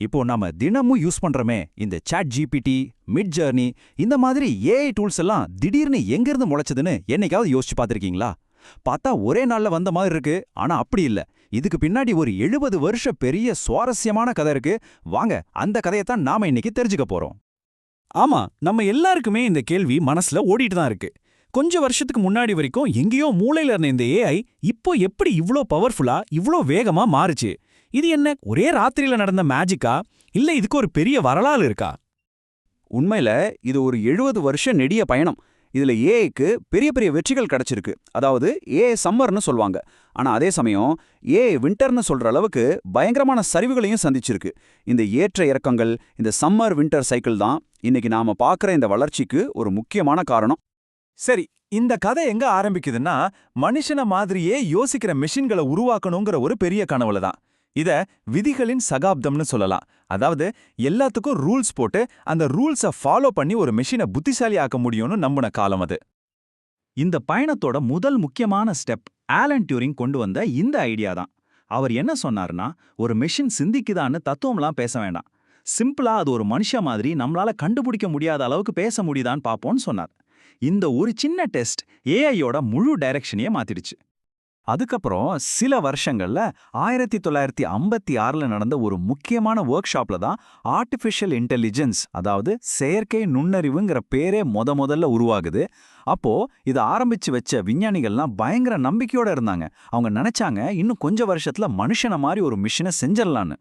இப்போ நாம தினமும் யூஸ் பண்றோமே இந்த சாட் ஜிபிடி மிட் ஜர்னி இந்த மாதிரி ஏஐ டூல்ஸ் எல்லாம் திடீர்னு எங்கிருந்து முளைச்சதுன்னு என்னைக்காவது யோசிச்சு பார்த்துருக்கீங்களா? பார்த்தா ஒரே நாள்ல வந்த மாதிரி இருக்கு. ஆனா அப்படி இல்ல. இதுக்கு பின்னாடி ஒரு எழுபது வருஷ பெரிய சுவாரஸ்யமான கதை இருக்கு. வாங்க அந்த கதையத்தான் நாம இன்னைக்கு தெரிஞ்சுக்க போறோம். ஆமா நம்ம எல்லாருக்குமே இந்த கேள்வி மனசுல ஓடிட்டு தான் இருக்கு. கொஞ்ச வருஷத்துக்கு முன்னாடி வரைக்கும் எங்கேயோ மூளையில இருந்த இந்த ஏஐ இப்போ எப்படி இவ்ளோ பவர்ஃபுல்லா இவ்ளோ வேகமா மாறுச்சு? இது என்ன ஒரே ராத்திரியில நடந்த மேஜிக்கா இல்ல இதுக்கு ஒரு பெரிய வரலாறு இருக்கா? உண்மையில இது ஒரு எழுபது வருஷ நெடிய பயணம். இதுல ஏஐக்கு பெரிய பெரிய வெற்றிகள் கிடைச்சிருக்கு. அதாவது ஏஐ சம்மர்னு சொல்லுவாங்க. ஆனா அதே சமயம் ஏஐ விண்டர்னு சொல்ற அளவுக்கு பயங்கரமான சரிவுகளையும் சந்திச்சிருக்கு. இந்த ஏற்ற இறக்கங்கள் இந்த சம்மர் விண்டர் சைக்கிள் தான் இன்னைக்கு நாம பார்க்குற இந்த வளர்ச்சிக்கு ஒரு முக்கியமான காரணம். சரி இந்த கதை எங்க ஆரம்பிக்குதுன்னா மனுஷன மாதிரியே யோசிக்கிற மெஷின்களை உருவாக்கணுங்கிற ஒரு பெரிய கனவுல தான். இத விதிகளின் சகாப்தம்னு சொல்லலாம். அதாவது எல்லாத்துக்கும் ரூல்ஸ் போட்டு அந்த ரூல்ஸை ஃபாலோ பண்ணி ஒரு மெஷினை புத்திசாலி ஆக்க முடியும்னு நம்பின காலம் அது. இந்த பயணத்தோட முதல் முக்கியமான ஸ்டெப் ஆலன் டியூரிங் கொண்டு வந்த இந்த ஐடியா தான். அவர் என்ன சொன்னார்னா ஒரு மெஷின் சிந்திக்குதான்னு தத்துவம்லாம் பேச வேண்டாம். சிம்பிளா அது ஒரு மனுஷ மாதிரி நம்மளால கண்டுபிடிக்க முடியாத அளவுக்கு பேச முடியுதான்னு பார்ப்போம்னு சொன்னார். இந்த ஒரு சின்ன டெஸ்ட் ஏஐயோட முழு டைரக்ஷனையே மாத்திடுச்சு. அதுக்கப்புறம் சில வருஷங்கள்ல ஆயிரத்தி தொள்ளாயிரத்தி ஐம்பத்தி ஆறுல நடந்த ஒரு முக்கியமான ஒர்க் ஷாப்ல தான் ஆர்டிஃபிஷியல் இன்டெலிஜென்ஸ் அதாவது செயற்கை நுண்ணறிவுங்கிற பேரே முத முதல்ல உருவாகுது. அப்போ இதை ஆரம்பிச்சு வச்ச விஞ்ஞானிகள்லாம் பயங்கர நம்பிக்கையோட இருந்தாங்க. அவங்க நினைச்சாங்க இன்னும் கொஞ்ச வருஷத்துல மனுஷன மாதிரி ஒரு மிஷினை செஞ்சிடலான்னு.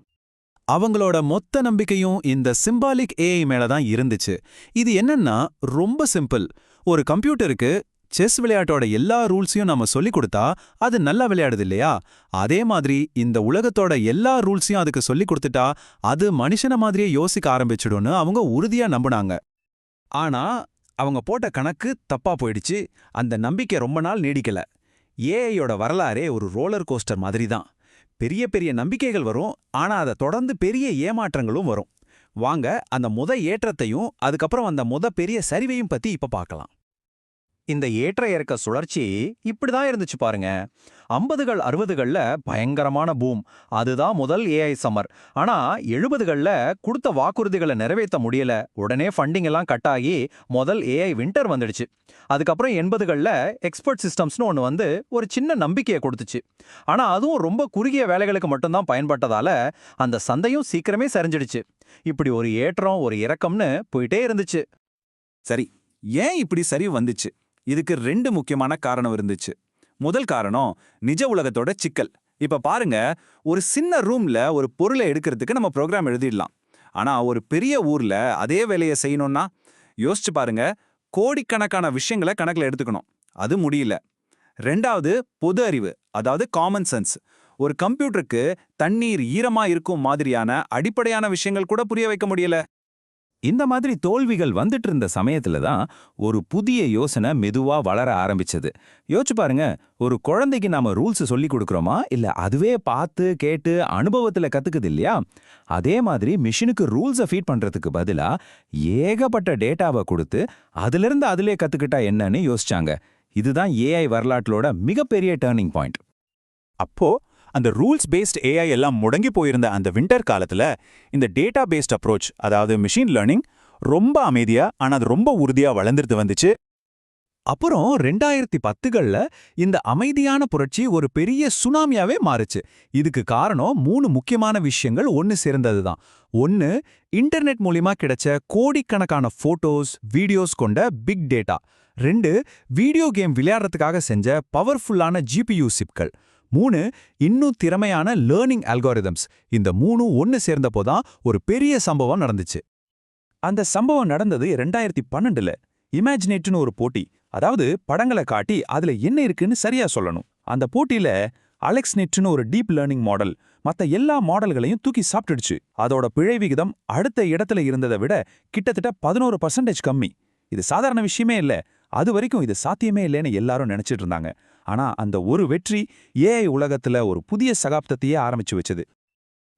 அவங்களோட மொத்த நம்பிக்கையும் இந்த சிம்பாலிக் ஏஐ மேல தான் இருந்துச்சு. இது என்னன்னா ரொம்ப சிம்பிள் ஒரு கம்ப்யூட்டருக்கு செஸ் விளையாட்டோட எல்லா ரூல்ஸையும் நம்ம சொல்லிக் கொடுத்தா அது நல்லா விளையாடுது இல்லையா? அதே மாதிரி இந்த உலகத்தோட எல்லா ரூல்ஸையும் அதுக்கு சொல்லிக் கொடுத்துட்டா அது மனுஷன மாதிரியே யோசிக்க ஆரம்பிச்சிடும்னு அவங்க உறுதியா நம்புனாங்க. ஆனா அவங்க போட்ட கணக்கு தப்பா போயிடுச்சு. அந்த நம்பிக்கை ரொம்ப நாள் நீடிக்கல. ஏஐயோட வரலாறே ஒரு ரோலர் கோஸ்டர் மாதிரி தான் பெரிய பெரிய நம்பிக்கைகள் வரும். ஆனா அதை தொடர்ந்து பெரிய ஏமாற்றங்களும் வரும். வாங்க அந்த முத ஏற்றத்தையும் அதுக்கப்புறம் அந்த முத பெரிய சரிவையும் பத்தி இப்ப பார்க்கலாம். இந்த ஏற்ற இறக்க சுழற்சி இப்படிதான் இருந்துச்சு பாருங்க. ஐம்பதுகள் அறுபதுகள்ல பயங்கரமான பூம் அதுதான் முதல் ஏஐ சம்மர் ஆனா எழுபதுகள்ல கொடுத்த வாக்குறுதிகளை நிறைவேற்ற முடியல. உடனே ஃபண்டிங் எல்லாம் கட் ஆகி முதல் ஏஐ வின்டர் வந்துடுச்சு. அதுக்கப்புறம் எண்பதுகள்ல எக்ஸ்பர்ட் சிஸ்டம்ஸ்னு ஒன்று வந்து ஒரு சின்ன நம்பிக்கையை கொடுத்துச்சு. ஆனா அதுவும் ரொம்ப குறுகிய வேலைகளுக்கு மட்டும்தான் பயன்பட்டதால அந்த சந்தையும் சீக்கிரமே சரிஞ்சிடுச்சு. இப்படி ஒரு ஏற்றம் ஒரு இறக்கம்னு போயிட்டே இருந்துச்சு. சரி ஏன் இப்படி சரி வந்துச்சு? இதுக்கு ரெண்டு முக்கியமான காரணம் இருந்துச்சு. முதல் காரணம் நிஜ உலகத்தோட சிக்கல். இப்ப பாருங்க ஒரு சின்ன ரூம்ல ஒரு பொருளை எடுக்கிறதுக்கு நம்ம ப்ரோக்ராம் எழுதிடலாம். ஆனா ஒரு பெரிய ஊர்ல அதே வேலையை செய்யணும்னா யோசிச்சு பாருங்க கோடிக்கணக்கான விஷயங்களை கணக்குல எடுத்துக்கணும். அது முடியல. ரெண்டாவது பொது அறிவு அதாவது காமன் சென்ஸ் ஒரு கம்ப்யூட்டருக்கு தண்ணீர் ஈரமா இருக்கும் மாதிரியான அடிப்படையான விஷயங்கள் கூட புரிய வைக்க முடியல. இந்த மாதிரி தோல்விகள் வந்துட்டு இருந்த சமயத்துல தான் ஒரு புதிய யோசனை மெதுவா வளர ஆரம்பிச்சது. யோசிச்சு பாருங்க ஒரு குழந்தைக்கு நாம ரூல்ஸ் சொல்லி கொடுக்கறோமா? இல்ல அதுவே பார்த்து கேட்டு அனுபவத்துல கத்துக்குது இல்லையா? அதே மாதிரி மிஷினுக்கு ரூல்ஸை ஃபீட் பண்றதுக்கு பதிலா ஏகப்பட்ட டேட்டாவை கொடுத்து அதுல இருந்து அதிலே கத்துக்கிட்டா என்னன்னு யோசிச்சாங்க. இதுதான் ஏஐ வரலாற்றோட மிகப்பெரிய டேர்னிங் பாயிண்ட் அப்போ அந்த ரூல்ஸ் பேஸ்ட் ஏஐ எல்லாம் முடங்கி போயிருந்த அந்த வின்டர் காலத்துல இந்த டேட்டா பேஸ்ட் அப்ரோச் அதாவது மிஷின் லேர்னிங் ரொம்ப அமைதியா ஆனா அது ரொம்ப உறுதியா வளர்ந்துட்டு வந்துச்சு. அப்புறம் ரெண்டாயிரத்தி பத்துகள்ல இந்த அமைதியான புரட்சி ஒரு பெரிய சுனாமியாவே மாறுச்சு. இதுக்கு காரணம் மூணு முக்கியமான விஷயங்கள் ஒன்னு சேர்ந்தது தான் ஒன்னு இன்டர்நெட் மூலியமா கிடைச்ச கோடிக்கணக்கான ஃபோட்டோஸ் வீடியோஸ் கொண்ட பிக் டேட்டா ரெண்டு வீடியோ கேம் விளையாடுறதுக்காக செஞ்ச பவர்ஃபுல்லான ஜிபியூ சிப்கள். மூணு இன்னும் திறமையான லேர்னிங் அல்காரிதம்ஸ் இந்த மூணும் ஒன்னு சேர்ந்தப்போதான் ஒரு பெரிய சம்பவம் நடந்துச்சு. அந்த சம்பவம் நடந்தது ரெண்டாயிரத்தி பன்னெண்டுல. இமேஜினேட்டுன்னு ஒரு போட்டி. அதாவது படங்களை காட்டி அதுல என்ன இருக்குன்னு சரியா சொல்லணும். அந்த போட்டியில அலெக்ஸ் நெட்னு ஒரு டீப் லேர்னிங் மாடல் மத்த எல்லா மாடல்களையும் தூக்கி சாப்பிட்டுடுச்சு. அதோட பிழை விகிதம் அடுத்த இடத்துல இருந்ததை விட கிட்டத்தட்ட பதினோரு பர்சன்டேஜ் கம்மி. இது சாதாரண விஷயமே இல்ல. அது வரைக்கும் இது சாத்தியமே இல்லைன்னு எல்லாரும் நினைச்சிட்டு இருந்தாங்க. ஆனா அந்த ஒரு வெற்றி ஏஐ உலகத்துல ஒரு புதிய சகாப்தத்தையே ஆரம்பிச்சு வச்சது.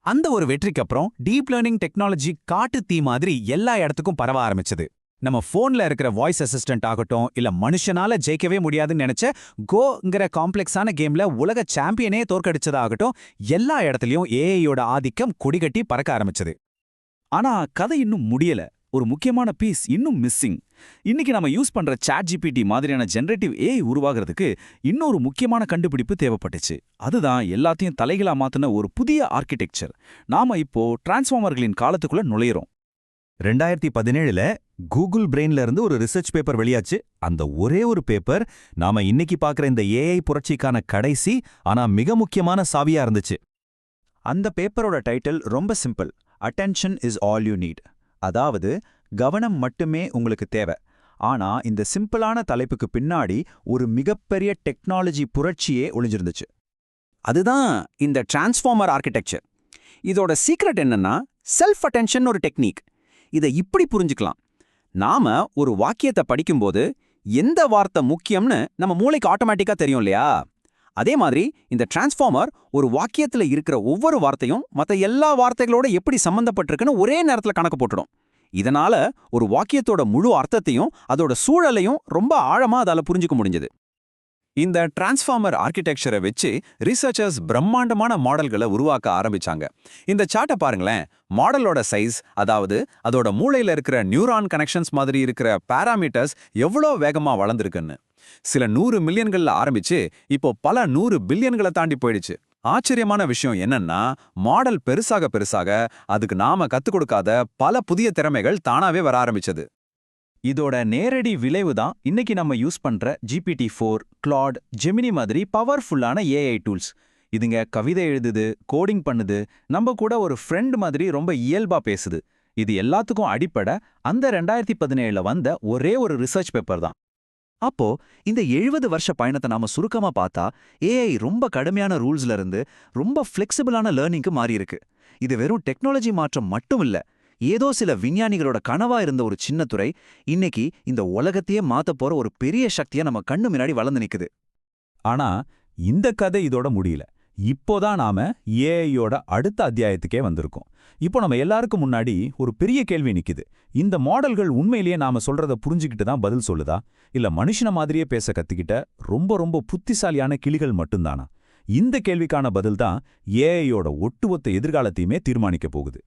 அந்த ஒரு வெற்றிக்கு அப்புறம் டீப் லேர்னிங் டெக்னாலஜி காட்டு தீ மாதிரி எல்லா இடத்துக்கும் பரவ ஆரம்பிச்சது. நம்ம ஃபோன்ல இருக்கிற வாய்ஸ் அசிஸ்டன்ட் ஆகட்டும் இல்ல மனுஷனால ஜெயிக்கவே முடியாதுன்னு நினைச்ச கோங்கிற காம்ப்ளெக்ஸான கேம்ல உலக சாம்பியனே தோற்கடிச்சதாகட்டும் எல்லா இடத்துலயும் ஏஐயோட ஆதிக்கம் கொடிகட்டி பறக்க ஆரம்பிச்சது. ஆனா கதை இன்னும் முடியல. ஒரு முக்கியமான பீஸ் இன்னும் மிஸ்ஸிங் இன்னைக்கு நம்ம யூஸ் பண்ற சாட் ஜிபிடி மாதிரியான ஜென்ரேட்டிவ் ஏஐ உருவாகிறதுக்கு இன்னொரு முக்கியமான கண்டுபிடிப்பு தேவைப்பட்டுச்சு. அதுதான் எல்லாத்தையும் தலைகளா மாத்தின ஒரு புதிய ஆர்கிடெக்சர் நாம இப்போ டிரான்ஸ்ஃபார்மர்களின் காலத்துக்குள்ள நுழையிறோம். ரெண்டாயிரத்தி பதினேழுல கூகுள் பிரெயின்ல இருந்து ஒரு ரிசர்ச் பேப்பர் வெளியாச்சு. அந்த ஒரே ஒரு பேப்பர் நாம இன்னைக்கு பார்க்குற இந்த ஏஐ புரட்சிக்கான கடைசி ஆனா மிக முக்கியமான சாவியா இருந்துச்சு. அந்த பேப்பரோட டைட்டில் ரொம்ப simple attention is all you need அதாவது கவனம் மட்டுமே உங்களுக்கு தேவை. ஆனா இந்த சிம்பிளான தலைப்புக்கு பின்னாடி ஒரு மிகப்பெரிய டெக்னாலஜி புரட்சியே ஒளிஞ்சிருந்துச்சு. அதுதான் இந்த டிரான்ஸ்ஃபார்மர் ஆர்கிடெக்சர் இதோட சீக்ரெட் என்னன்னா செல்ஃப் அட்டென்ஷன் ஒரு டெக்னிக். இதை இப்படி புரிஞ்சுக்கலாம். நாம ஒரு வாக்கியத்தை படிக்கும்போது எந்த வார்த்தை முக்கியம்னு நம்ம மூளைக்கு ஆட்டோமேட்டிக்கா தெரியும் இல்லையா? அதே மாதிரி இந்த டிரான்ஸ்ஃபார்மர் ஒரு வாக்கியத்துல இருக்கிற ஒவ்வொரு வார்த்தையும் மத்த எல்லா வார்த்தைகளோட எப்படி சம்பந்தப்பட்டிருக்குன்னு ஒரே நேரத்துல கணக்கு போட்டுடும். இதனால ஒரு வாக்கியத்தோட முழு அர்த்தத்தையும் அதோட சூழலையும் ரொம்ப ஆழமா அதால புரிஞ்சுக்க முடிஞ்சது. இந்த டிரான்ஸ்ஃபார்மர் ஆர்கிடெக்சரை வச்சு ரிசர்ச்சர்ஸ் பிரம்மாண்டமான மாடல்களை உருவாக்க ஆரம்பிச்சாங்க. இந்த சார்ட்டை பாருங்களேன். மாடலோட சைஸ் அதாவது அதோட மூளையில இருக்கிற நியூரான் கனெக்ஷன்ஸ் மாதிரி இருக்கிற பாராமீட்டர்ஸ் எவ்வளோ வேகமா வளர்ந்துருக்குன்னு. சில நூறு மில்லியன்கள்ல ஆரம்பிச்சு இப்போ பல நூறு பில்லியன்களை தாண்டி போயிடுச்சு. ஆச்சரியமான விஷயம் என்னன்னா மாடல் பெருசாக பெருசாக அதுக்கு நாம கத்துக் கொடுக்காத பல புதிய திறமைகள் தானாவே வர ஆரம்பிச்சது. இதோட நேரடி விளைவு தான் இன்னைக்கு நம்ம யூஸ் பண்ற ஜிபிடி ஃபோர் கிளாட் ஜெமினி மாதிரி பவர்ஃபுல்லான ஏஐ டூல்ஸ் இதுங்க கவிதை எழுதுது கோடிங் பண்ணுது நம்ம கூட ஒரு ஃப்ரெண்ட் மாதிரி ரொம்ப இயல்பா பேசுது. இது எல்லாத்துக்கும் அடிப்படை. அந்த ரெண்டாயிரத்தி பதினேழுல வந்த ஒரே ஒரு ரிசர்ச் பேப்பர் தான். அப்போ இந்த எழுபது வருஷ பயணத்தை நாம சுருக்கமா பார்த்தா ஏஐ ரொம்ப கடுமையான ரூல்ஸ்ல இருந்து ரொம்ப ஃப்ளெக்சிபிளான லேர்னிங்க்கு மாறியிருக்கு. இது வெறும் டெக்னாலஜி மாற்றம் மட்டும் இல்ல ஏதோ சில விஞ்ஞானிகளோட கனவா இருந்த ஒரு சின்ன துறை இன்னைக்கு இந்த உலகத்தையே மாத்த போற ஒரு பெரிய சக்தியா நம்ம கண்ணு முன்னாடி வளர்ந்து நிக்குது. ஆனா இந்த கதை இதோட முடியல. இப்போதான் நாம ஏஐயோட அடுத்த அத்தியாயத்துக்கே வந்திருக்கோம். இப்போ நம்ம எல்லாருக்கும் முன்னாடி ஒரு பெரிய கேள்வி நிக்குது. இந்த மாடல்கள் உண்மையிலேயே நாம சொல்றத புரிஞ்சுக்கிட்டு தான் பதில் சொல்லுதா? இல்ல மனுஷன மாதிரியே பேச கத்துக்கிட்ட ரொம்ப ரொம்ப புத்திசாலியான கிளிகள் மட்டும்தானா? இந்த கேள்விக்கான பதில் தான் ஏஐயோட ஒட்டுமொத்த எதிர்காலத்தையுமே தீர்மானிக்க போகுது.